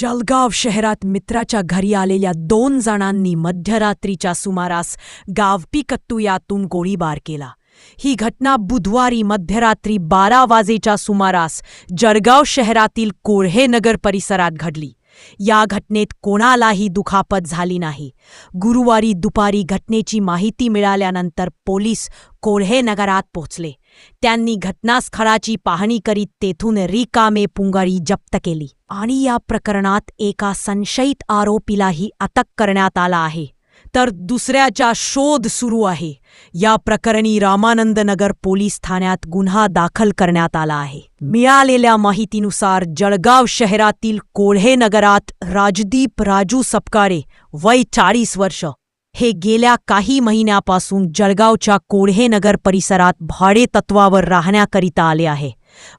जळगाव शहरात मित्राच्या घरी आलेल्या दोन जणांनी मध्यरात्रीच्या सुमारास गावपीकत्तू यातून गोळीबार केला. ही घटना बुधवारी मध्यरात्री बारा वाजेच्या सुमारास जळगाव शहरातील कोल्हेनगर परिसरात घडली. या घटनेत कोणालाही दुखापत झाली नाही. गुरुवारी दुपारी घटनेची माहिती मिळाल्यानंतर पोलीस कोल्हेनगरात पोहोचले. त्यांनी घटनास्थळाची पाहणी करीत तेथून रिकामे पुंगाळी जप्त केली. आणि या प्रकरणात एका संशयित आरोपीलाही अटक करण्यात आला आहे. तर दुसऱ्याचा शोध सुरू आहे. या प्रकरणी रामानंद नगर पोलीस ठाण्यात गुन्हा दाखल करण्यात आला आहे. मिळालेल्या माहितीनुसार जळगाव शहरातील कोल्हे नगरात राजदीप राजू सपकाळे वय चाळीस वर्ष हे गेल्या काही महिन्यापासून जळगावच्या कोढेनगर परिसरात भाडे तत्वावर राहण्याकरिता आले आहे.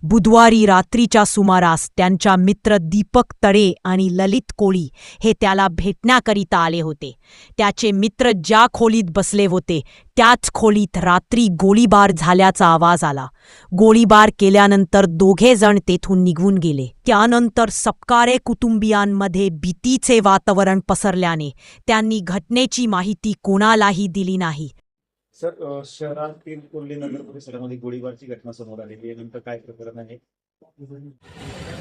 बुधवारी रात्रीच्या सुमारास त्यांच्या मित्र दीपक तळे आणि ललित कोळी हे त्याला भेटण्याकरिता आले होते. त्याचे मित्र ज्या खोलीत बसले होते त्याच खोलीत रात्री गोळीबार झाल्याचा आवाज आला. गोळीबार केल्यानंतर दोघे जण तेथून निघून गेले. त्यानंतर सपकारे कुटुंबियांमध्ये भीतीचे वातावरण पसरल्याने त्यांनी घटनेची माहिती कोणालाही दिली नाही. सर शहरातील कुर्ली नगर परिसरामध्ये गोळीबारची घटना समोर आलेली आहे. नंतर काय प्रकरण आहे?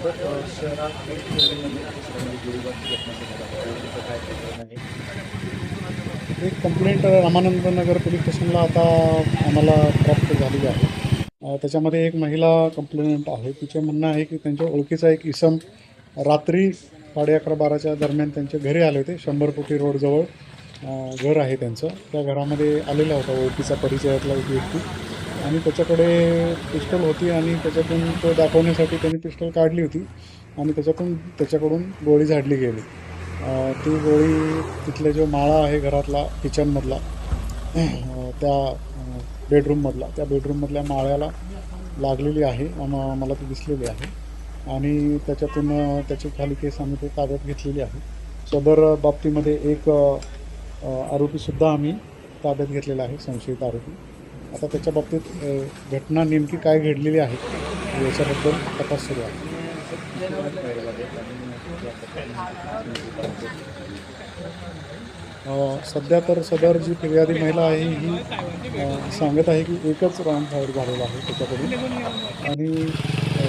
सर शहरातील नगर परिसरामध्ये गोळीबारची घटना समोर आलेली आहे. काय प्रकरण आहे? एक कंप्लेंट रामानंद नगर पोलीस स्टेशनला आता आम्हाला प्राप्त झालेली आहे. त्याच्यामध्ये एक महिला कंप्लेंट आहे. तिचे म्हणणं आहे की त्यांच्या ओळखीचा एक इसम रात्री साडे अकरा बाराच्या दरम्यान त्यांच्या घरी आले होते शंभर कोटी रोडजवळ. घर आहे त्यांचं. त्या घरामध्ये आलेला होता ओळखीचा परिचयातला एक व्यक्ती. आणि त्याच्याकडे पिस्टल होती आणि त्याच्यातून तो दाखवण्यासाठी त्यांनी पिस्टल काढली होती. आणि त्याच्यातून त्याच्याकडून गोळी झाडली गेली. ती गोळी तिथले जो माळा आहे घरातला किचनमधला त्या बेडरूममधला त्या बेडरूममधल्या माळ्याला लागलेली आहे मला ती दिसलेली आहे. आणि त्याच्यातून त्याची खाली केस आम्ही ते ताब्यात घेतलेली आहे. सदर बाबतीमध्ये एक आरोपीसुद्धा आम्ही ताब्यात घेतलेला आहे संशयित आरोपी. आता त्याच्या बाबतीत घटना नेमकी काय घडलेली आहे याच्याबद्दल तपास सुरू आहे. सध्या तर सदर जी फिर्यादी महिला आहे ही सांगत आहे की एकच राऊंड फायर झालेला आहे त्याच्याकडून. आणि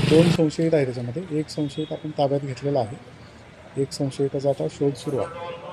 दोन संशयित आहे त्याच्यामध्ये. एक संशयित आपण ताब्यात घेतलेला आहे. एक संशयिताचा आता शोध सुरू आहे.